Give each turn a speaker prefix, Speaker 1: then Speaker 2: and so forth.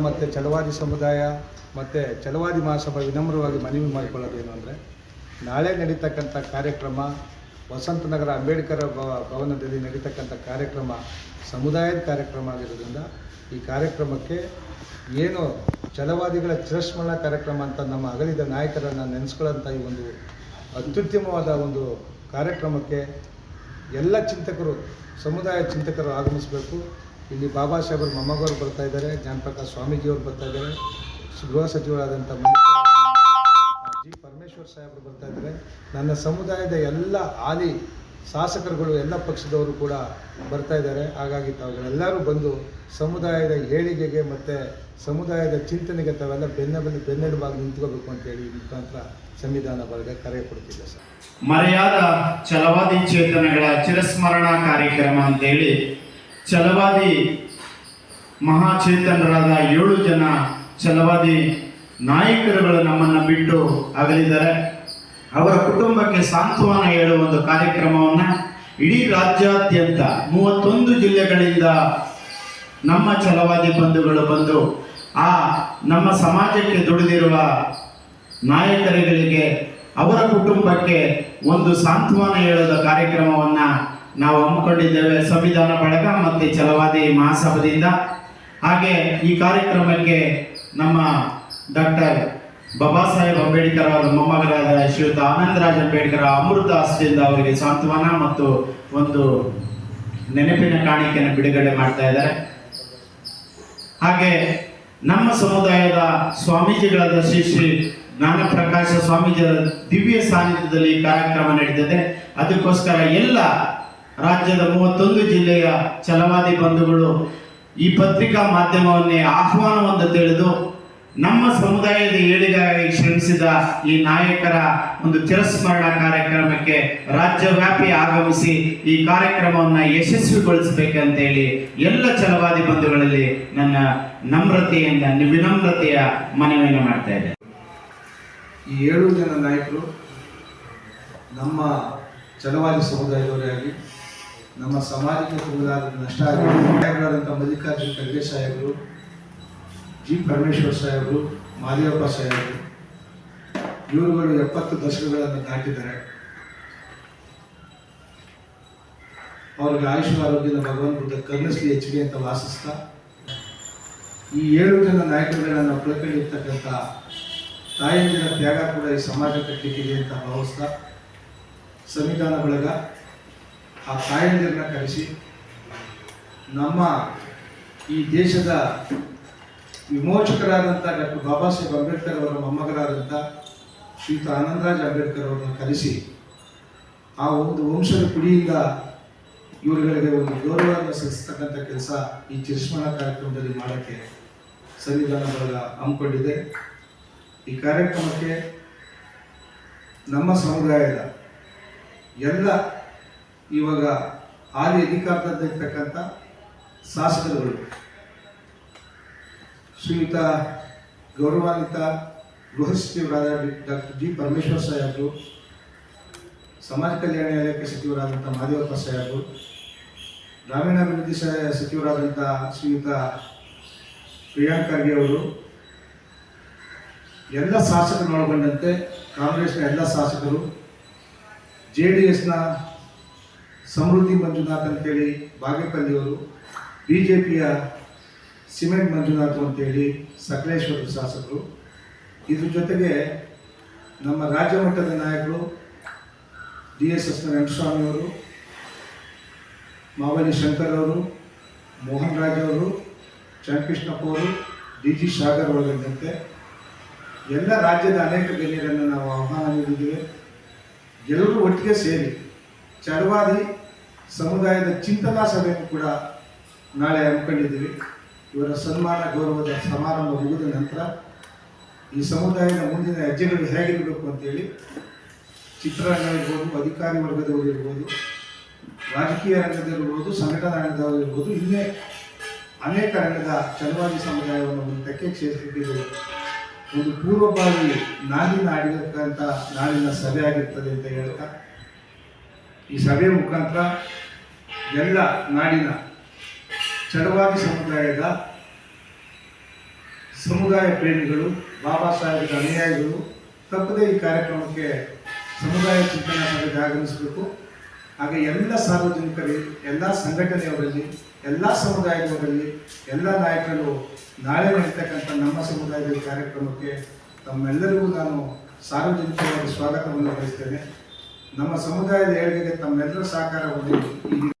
Speaker 1: ಮತ್ತು ಛಲವಾದಿ ಸಮುದಾಯ, ಮತ್ತು ಚಲವಾದಿ ಮಹಾಸಭಾ ವಿನಮ್ರವಾಗಿ ಮನವಿ ಮಾಡಿಕೊಳ್ಳೋದೇನು ಅಂದರೆ, ನಾಳೆ ನಡೀತಕ್ಕಂಥ ಕಾರ್ಯಕ್ರಮ ವಸಂತನಗರ ಅಂಬೇಡ್ಕರ್ ಭವ- ಭವನದಲ್ಲಿ ನಡೀತಕ್ಕಂಥ ಕಾರ್ಯಕ್ರಮ, ಸಮುದಾಯದ ಕಾರ್ಯಕ್ರಮ ಆಗಿರೋದ್ರಿಂದ ಈ ಕಾರ್ಯಕ್ರಮಕ್ಕೆ ಏನು ಚಲವಾದಿಗಳ ಚಿರಸ್ಮರಣ ಕಾರ್ಯಕ್ರಮ ಅಂತ ನಮ್ಮ ಅಗಲಿದ ನಾಯಕರನ್ನು ನೆನೆಸ್ಕೊಳ್ಳೋಂಥ ಈ ಒಂದು ಅತ್ಯುತ್ತಮವಾದ ಒಂದು ಕಾರ್ಯಕ್ರಮಕ್ಕೆ ಎಲ್ಲ ಚಿಂತಕರು ಸಮುದಾಯ ಚಿಂತಕರು ಆಗಮಿಸಬೇಕು. ಇಲ್ಲಿ ಬಾಬಾ ಸಾಹೇಬ್ರ ಮೊಮ್ಮಗವರು ಬರ್ತಾ ಇದ್ದಾರೆ, ಜ್ಞಾನಪ್ರಕಾಶ್ ಸ್ವಾಮೀಜಿಯವರು ಬರ್ತಾ ಇದ್ದಾರೆ ಗೃಹ ಸಚಿವರಾದಂಥ ಜಿ ಪರಮೇಶ್ವರ್ ಸಾಹೇಬರು ಬರ್ತಾ ಇದ್ದಾರೆ. ನನ್ನ ಸಮುದಾಯದ ಎಲ್ಲ ಹಾಲಿ ಶಾಸಕರುಗಳು, ಎಲ್ಲ ಪಕ್ಷದವರು ಕೂಡ ಬರ್ತಾ ಇದ್ದಾರೆ. ಹಾಗಾಗಿ ತಾವುಗಳೆಲ್ಲರೂ ಬಂದು ಸಮುದಾಯದ ಏಳಿಗೆಗೆ ಮತ್ತು ಸಮುದಾಯದ ಚಿಂತನೆಗೆ ತಾವೆಲ್ಲ ಬೆನ್ನ ಬೆನ್ನ ಬೆನ್ನೆಲುಬಾಗಿ ನಿಂತ್ಕೋಬೇಕು ಅಂತೇಳಿ ಮುಖಾಂತರ ಸಂವಿಧಾನ ಬರೆದ ಕರೆ ಕೊಡ್ತಿದ್ದೆ ಸರ್.
Speaker 2: ಮರೆಯಾದ ಚಲವಾದಿ ಚೇತನಗಳ ಚಿರಸ್ಮರಣಾ ಕಾರ್ಯಕ್ರಮ ಅಂತೇಳಿ ಛಲವಾದಿ ಮಹಾಚೇತನರಾದ ಏಳು ಜನ ಛಲವಾದಿ ನಾಯಕರುಗಳು ನಮ್ಮನ್ನು ಬಿಟ್ಟು ಅಗಲಿದ್ದಾರೆ. ಅವರ ಕುಟುಂಬಕ್ಕೆ ಸಾಂತ್ವನ ಹೇಳುವ ಒಂದು ಕಾರ್ಯಕ್ರಮವನ್ನು ಇಡೀ ರಾಜ್ಯಾದ್ಯಂತ ಮೂವತ್ತೊಂದು ಜಿಲ್ಲೆಗಳಿಂದ ನಮ್ಮ ಛಲವಾದಿ ಬಂಧುಗಳು ಬಂದು ಆ ನಮ್ಮ ಸಮಾಜಕ್ಕೆ ದುಡಿದಿರುವ ನಾಯಕರುಗಳಿಗೆ ಅವರ ಕುಟುಂಬಕ್ಕೆ ಒಂದು ಸಾಂತ್ವನ ಹೇಳುವ ಕಾರ್ಯಕ್ರಮವನ್ನ ನಾವು ಹಮ್ಮಿಕೊಂಡಿದ್ದೇವೆ ಸಂವಿಧಾನ ಬಳಗ ಮತ್ತು ಛಲವಾದಿ ಮಹಾಸಭದಿಂದ ಹಾಗೆ ಈ ಕಾರ್ಯಕ್ರಮಕ್ಕೆ ನಮ್ಮ ಡಾಕ್ಟರ್ ಬಾಬಾ ಸಾಹೇಬ್ ಅಂಬೇಡ್ಕರ್ ಅವರ ಮೊಮ್ಮಗರಾದ ಶ್ರೀಯುತ ಆನಂದರಾಜ್ ಅಂಬೇಡ್ಕರ್ ಅಮೃತ ಹಸ್ತದಿಂದ ಅವರಿಗೆ ಸಾಂತ್ವನ ಮತ್ತು ಒಂದು ನೆನಪಿನ ಕಾಣಿಕೆಯನ್ನು ಬಿಡುಗಡೆ ಮಾಡ್ತಾ ಇದ್ದಾರೆ. ಹಾಗೆ ನಮ್ಮ ಸಮುದಾಯದ ಸ್ವಾಮೀಜಿಗಳಾದ ಶ್ರೀ ಶ್ರೀ ಜ್ಞಾನಪ್ರಕಾಶ ಸ್ವಾಮೀಜಿಯವರ ದಿವ್ಯ ಸಾನ್ನಿಧ್ಯದಲ್ಲಿ ಕಾರ್ಯಕ್ರಮ ನಡೀತದೆ. ಅದಕ್ಕೋಸ್ಕರ ಎಲ್ಲ ರಾಜ್ಯದ ಮೂವತ್ತೊಂದು ಜಿಲ್ಲೆಯ ಛಲವಾದಿ ಬಂಧುಗಳು ಈ ಪತ್ರಿಕಾ ಮಾಧ್ಯಮವನ್ನೇ ಆಹ್ವಾನವನ್ನು ತಿಳಿದು ನಮ್ಮ ಸಮುದಾಯದ ಏಳಿಗಾಗಿ ಶ್ರಮಿಸಿದ ಈ ನಾಯಕರ ಒಂದು ತಿರಸ್ಮರಣ ಕಾರ್ಯಕ್ರಮಕ್ಕೆ ರಾಜ್ಯವ್ಯಾಪಿ ಆಗಮಿಸಿ ಈ ಕಾರ್ಯಕ್ರಮವನ್ನು ಯಶಸ್ವಿಗೊಳಿಸಬೇಕಂತೇಳಿ ಎಲ್ಲ ಛಲವಾದಿ ಬಂಧುಗಳಲ್ಲಿ ನನ್ನ ನಮ್ರತೆಯಿಂದ, ವಿನಮ್ರತೆಯ ಮನವಿಯನ್ನು ಮಾಡ್ತಾ ಇದ್ದೇನೆ.
Speaker 1: ಈ ಏಳು ಜನ ನಾಯಕರು ನಮ್ಮ ಛಲವಾದಿ ಸಮುದಾಯದವರೇ ಆಗಿ ನಮ್ಮ ಸಮಾಜಕ್ಕೆ ತುಂಬಲಾದ ನಷ್ಟ ಆಗಿದೆ. ಮಲ್ಲಿಕಾರ್ಜುನ್ ಖರ್ಗೆ ಸಾಹೇಬರು, ಜಿ ಪರಮೇಶ್ವರ್ ಸಾಹೇಬರು ಮಾದೇವಪ್ಪ ಸಾಹೇಬರು, ಇವರುಗಳು ಎಪ್ಪತ್ತು ದಶಕಗಳನ್ನು ದಾಟಿದ್ದಾರೆ. ಅವ್ರಿಗೆ ಆಯುಷ್ ಆರೋಗ್ಯದ ಭಗವಂತ ಬುದ್ಧ ಕರುಣಿಸ್ಲಿ ಹೆಚ್ಚಿಗೆ ಅಂತ ವಾಸಿಸ್ತಾ, ಈ ಏಳು ಜನ ನಾಯಕರುಗಳನ್ನು ಕಳ್ಕೊಂಡಿರ್ತಕ್ಕಂಥ ತಾಯಂದಿರ ತ್ಯಾಗ ಕೂಡ ಈ ಸಮಾಜ ಕಟ್ಟಲಿಕ್ಕಿದೆ ಅಂತ ಭಾವಿಸ್ತಾ ಸಂವಿಧಾನ ಬಳಗ ಆ ತಾಯಂದಿರನ್ನ ಕರೆಸಿ ನಮ್ಮ ಈ ದೇಶದ ವಿಮೋಚಕರಾದಂಥ ಡಾಕ್ಟರ್ ಬಾಬಾ ಸಾಹೇಬ್ ಅಂಬೇಡ್ಕರ್ ಅವರ ಮೊಮ್ಮಗರಾದಂಥ ಶ್ರೀಯುತ ಆನಂದರಾಜ್ ಅಂಬೇಡ್ಕರ್ ಅವರನ್ನು ಕರೆಸಿ ಆ ಒಂದು ವಂಶದ ಕುಡಿಯಿಂದ ಇವರುಗಳಿಗೆ ಒಂದು ಗೌರವವನ್ನು ಸಲ್ಲಿಸ್ತಕ್ಕಂಥ ಕೆಲಸ ಈ ಚಿರಸ್ಮರಣ ಕಾರ್ಯಕ್ರಮದಲ್ಲಿ ಮಾಡೋಕ್ಕೆ ಸಂವಿಧಾನ ಬಳಗ ಹಮ್ಮಿಕೊಂಡಿದೆ. ಈ ಕಾರ್ಯಕ್ರಮಕ್ಕೆ ನಮ್ಮ ಸಮುದಾಯದ ಎಲ್ಲ ಇವಾಗ ಹಾಲಿ ಅಧಿಕಾರದಲ್ಲಿರ್ತಕ್ಕಂಥ ಶಾಸಕರುಗಳು, ಶ್ರೀಯುತ ಗೌರವಾನ್ವಿತ ಗೃಹ ಸಚಿವರಾದ ಡಾಕ್ಟರ್ ಜಿ ಪರಮೇಶ್ವರ್ ಸಾಹೇಬರು, ಸಮಾಜ ಕಲ್ಯಾಣ ಇಲಾಖೆ ಸಚಿವರಾದಂಥ ಮಹದೇವಪ್ಪ ಸಾಹೇಬರು, ಗ್ರಾಮೀಣಾಭಿವೃದ್ಧಿ ಸಚಿವರಾದಂಥ ಶ್ರೀಯುತ ಪ್ರಿಯಾಂಕ್ ಖರ್ಗೆ ಅವರು, ಎಲ್ಲ ಶಾಸಕರನ್ನು ಒಳಗೊಂಡಂತೆ ಕಾಂಗ್ರೆಸ್ನ ಎಲ್ಲ ಶಾಸಕರು, ಜೆ ಡಿ ಎಸ್ನ ಸಮೃದ್ಧಿ ಮಂಜುನಾಥ್ ಅಂತೇಳಿ ಬಾಗೇಪಲ್ಲಿಯವರು ಬಿ ಜೆ ಪಿಯ ಸಿಮೆಂಟ್ ಮಂಜುನಾಥ್ ಅಂತೇಳಿ ಸಕಲೇಶ್ವರದ ಶಾಸಕರು. ಇದ್ರ ಜೊತೆಗೆ ನಮ್ಮ ರಾಜ್ಯ ಮಟ್ಟದ ನಾಯಕರು, ಡಿ ಎಸ್ ಎಸ್ನ ವೆಂಕಟಸ್ವಾಮಿಯವರು ಮಾವಲಿ ಶಂಕರ್ ಅವರು, ಮೋಹನ್ ರಾಜ್ ಅವರು, ಚನ್ನಕೃಷ್ಣಪ್ಪ ಅವರು, ಡಿ ಜಿ ಸಾಗರ್ ಒಳಗೊಂಡಂತೆ ಎಲ್ಲ ರಾಜ್ಯದ ಅನೇಕ ಗಣ್ಯರನ್ನು ನಾವು ಆಹ್ವಾನ ನೀಡಿದ್ದೇವೆ. ಎಲ್ಲರೂ ಒಟ್ಟಿಗೆ ಸೇರಿ ಚಡವಾದಿ ಸಮುದಾಯದ ಚಿಂತನಾ ಸಭೆಯನ್ನು ಕೂಡ ನಾಳೆ ಹಮ್ಮಿಕೊಂಡಿದ್ದೀವಿ. ಇವರ ಸನ್ಮಾನ, ಗೌರವದ ಸಮಾರಂಭ ಮುಗಿದ ನಂತರ ಈ ಸಮುದಾಯದ ಮುಂದಿನ ಹೆಜ್ಜೆಗಳು ಹೇಗಿರಬೇಕು ಅಂತೇಳಿ ಚಿತ್ರರಂಗ ಇರ್ಬೋದು ಅಧಿಕಾರಿ ವರ್ಗದವರು ಇರ್ಬೋದು, ರಾಜಕೀಯ ರಂಗದಲ್ಲಿರ್ಬೋದು, ಸಂಘಟನಾ ರಂಗದವರು ಇರ್ಬೋದು, ಇನ್ನೇ ಅನೇಕ ರಂಗದ ಚಲವಾದಿ ಸಮುದಾಯವನ್ನು ಒಂದು ತೆಕ್ಕೆ ಸೇರಿಸಿದ್ದು ಒಂದು ಪೂರ್ವಭಾವಿ ನಾಡಿನ ಆಡಿರ್ತಕ್ಕಂಥ ನಾಡಿನ ಸಭೆ ಆಗಿರ್ತದೆ ಅಂತ ಹೇಳ್ತಾ ಈ ಸಭೆ ಮುಖಾಂತರ ಎಲ್ಲ ನಾಡಿನ ಚಡವಾದಿ ಸಮುದಾಯದ ಸಮುದಾಯ ಪ್ರೇಮಿಗಳು, ಬಾಬಾ ಸಾಹೇಬರ ಅನುಯಾಯಿಗಳು ತಪ್ಪದೇ ಈ ಕಾರ್ಯಕ್ರಮಕ್ಕೆ ಸಮುದಾಯ ಚಿಂತನಾ ಸಭೆಗೆ ಆಗಮಿಸಬೇಕು ಹಾಗೆ ಎಲ್ಲ ಸಾರ್ವಜನಿಕರು ಎಲ್ಲ ಸಂಘಟನೆಯವರಲ್ಲಿ, ಎಲ್ಲ ಸಮುದಾಯದವರಲ್ಲಿ, ಎಲ್ಲ ನಾಯಕರು ನಾಳೆ ನಡೀತಕ್ಕಂಥ ನಮ್ಮ ಸಮುದಾಯದ ಕಾರ್ಯಕ್ರಮಕ್ಕೆ ತಮ್ಮೆಲ್ಲರಿಗೂ ನಾನು ಸಾರ್ವಜನಿಕವಾಗಿ ಸ್ವಾಗತವನ್ನು ಬಯಸ್ತೇನೆ ನಮ್ಮ ಸಮುದಾಯದ ಏಳಿಗೆಗೆ ತಮ್ಮೆಲ್ಲರ ಸಹಕಾರ ಈ